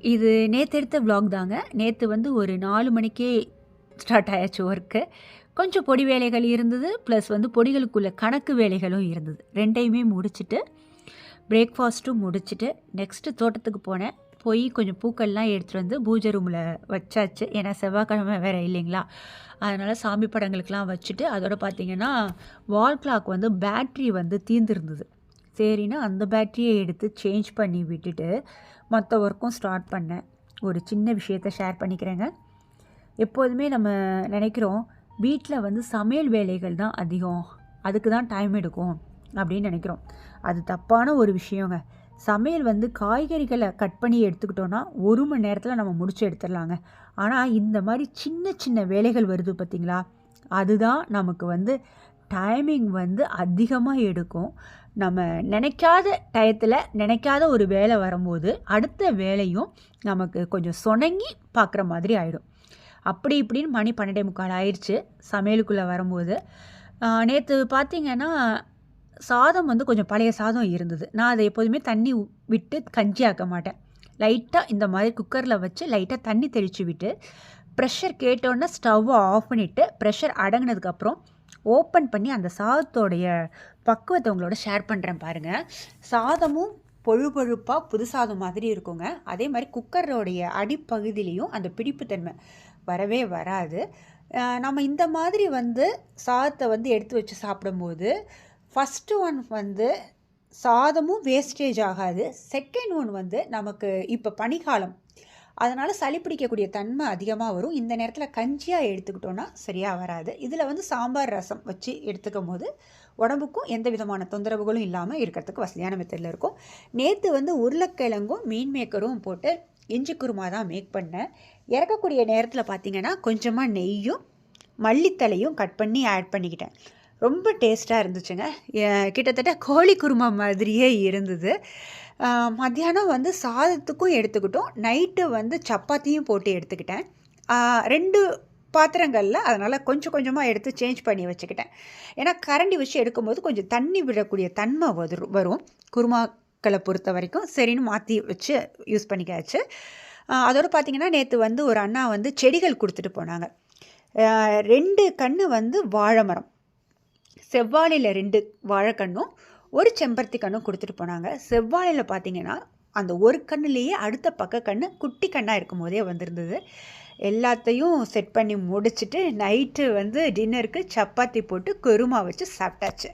இது நேற்று எடுத்த vlog தாங்க. நேற்று வந்து ஒரு நாலு மணிக்கே ஸ்டார்ட் ஆயாச்சு ஒர்க்கு கொஞ்சம் பொடி வேலைகள் இருந்தது ப்ளஸ் வந்து பொடிகளுக்குள்ள கணக்கு வேலைகளும் இருந்தது. ரெண்டையுமே முடிச்சுட்டு பிரேக்ஃபாஸ்ட்டும் முடிச்சுட்டு நெக்ஸ்ட்டு தோட்டத்துக்கு போனேன். போய் கொஞ்சம் பூக்கள்லாம் எடுத்துகிட்டு வந்து பூஜை ரூமில் வச்சாச்சு. ஏன்னா செவ்வாய்க்கிழமை வேறு இல்லைங்களா? அதனால் சாமி படங்களுக்கெலாம் வச்சுட்டு அதோட பார்த்தீங்கன்னா வால் கிளாக் வந்து பேட்ரி வந்து தீர்ந்துருந்தது. சரின்னு அந்த பேட்டரியை எடுத்து சேஞ்ச் பண்ணி விட்டுட்டு மற்ற ஒர்க்கும் ஸ்டார்ட் பண்ணேன் ஒரு சின்ன விஷயத்த ஷேர் பண்ணிக்கிறேங்க. எப்போதுமே நம்ம நினைக்கிறோம் வீட்டில் வந்து சமையல் வேலைகள் தான் அதிகம் அதுக்கு தான் டைம் எடுக்கும் அப்படின்னு நினைக்கிறோம். அது தப்பான ஒரு விஷயங்க. சமையல் வந்து காய்கறிகளை கட் பண்ணி எடுத்துக்கிட்டோன்னா ஒரு மணி நேரத்தில் நம்ம முடிச்சு எடுத்துடலாங்க. ஆனால் இந்த மாதிரி சின்ன சின்ன வேலைகள் வருது பார்த்திங்களா அதுதான் நமக்கு வந்து டைமிங் வந்து அதிகமாக எடுக்கும். நம்ம நினைக்காத டயத்தில் நினைக்காத ஒரு வேலை வரும்போது அடுத்த வேலையும் நமக்கு கொஞ்சம் சொணங்கி பார்க்குற மாதிரி ஆகிடும் அப்படி இப்படின்னு மணி பன்னெண்டே முக்கால் ஆயிடுச்சு சமையலுக்குள்ளே வரும்போது. நேற்று பார்த்திங்கன்னா சாதம் வந்து கொஞ்சம் பழைய சாதம் இருந்தது. நான் அதை எப்போதுமே தண்ணி விட்டு கஞ்சி ஆக்க மாட்டேன். லைட்டாக இந்த மாதிரி குக்கரில் வச்சு லைட்டாக தண்ணி தெளித்து விட்டு ப்ரெஷர் கேட்டோன்னே ஸ்டவ்வை ஆஃப் பண்ணிவிட்டு ப்ரெஷர் அடங்கினதுக்கப்புறம் ஓப்பன் பண்ணி அந்த சாதத்தோடைய பக்குவத்தை உங்களோட ஷேர் பண்ணுறேன் பாருங்கள் சாதமும் பொழு பொழுப்பாக புது சாதம் மாதிரி இருக்குங்க. அதே மாதிரி குக்கரோடைய அடிப்பகுதியிலையும் அந்த பிடிப்புத்தன்மை வரவே வராது. நம்ம இந்த மாதிரி வந்து சாதத்தை வந்து எடுத்து வச்சு சாப்பிடும்போது ஃபஸ்ட்டு ஒன் வந்து சாதமும் வேஸ்டேஜ் ஆகாது. செகண்ட் ஒன் வந்து நமக்கு இப்போ பனிக்காலம் அதனால் சளி பிடிக்கக்கூடிய தன்மை அதிகமாக வரும். இந்த நேரத்தில் கஞ்சியாக எடுத்துக்கிட்டோன்னா சரியாக வராது. இதில் வந்து சாம்பார் ரசம் வச்சு எடுத்துக்கும் போது உடம்புக்கும் எந்த விதமான தொந்தரவுகளும் இல்லாமல் இருக்கிறதுக்கு வசதியான மெத்தடில் இருக்கும். நேற்று வந்து உருளைக்கிழங்கும் மீன் மேக்கரும் போட்டு இஞ்சி குருமா தான் மேக் பண்ணேன். இறக்கக்கூடிய நேரத்தில் பார்த்தீங்கன்னா கொஞ்சமாக நெய்யும் மல்லித்தலையும் கட் பண்ணி ஆட் பண்ணிக்கிட்டேன். ரொம்ப டேஸ்ட்டாக இருந்துச்சுங்க. கிட்டத்தட்ட கோழி குருமா மாதிரியே இருந்தது. மத்தியானம் வந்து சாதத்துக்கும் எடுத்துக்கிட்டோம். நைட்டு வந்து சப்பாத்தியும் போட்டு எடுத்துக்கிட்டேன். ரெண்டு பாத்திரங்களில் அதனால் கொஞ்சம் கொஞ்சமாக எடுத்து சேஞ்ச் பண்ணி வச்சுக்கிட்டேன். ஏன்னா கரண்டி வச்சு எடுக்கும்போது கொஞ்சம் தண்ணி விடக்கூடிய தன்மை வரும் வரும். குருமாக்களை பொறுத்த வரைக்கும் சரின்னு மாற்றி வச்சு யூஸ் பண்ணிக்காச்சு. அதோடு பார்த்திங்கன்னா பார்த்தீங்கன்னா நேற்று வந்து ஒரு அண்ணா வந்து செடிகள் கொடுத்துட்டு போனாங்க. ரெண்டு கன்று வந்து வாழை மரம். செவ்வாழையில் ரெண்டு வாழைக்கண்ணும் ஒரு செம்பருத்தி கண்ணும் கொடுத்துட்டு போனாங்க. செவ்வாழையில் பார்த்தீங்கன்னா அந்த ஒரு கண்ணுலேயே அடுத்த பக்க கண்ணு குட்டி கண்ணாக இருக்கும் போதே வந்திருந்தது. எல்லாத்தையும் செட் பண்ணி முடிச்சுட்டு நைட்டு வந்து டின்னருக்கு சப்பாத்தி போட்டு குருமா வச்சு சாப்பிட்டாச்சு.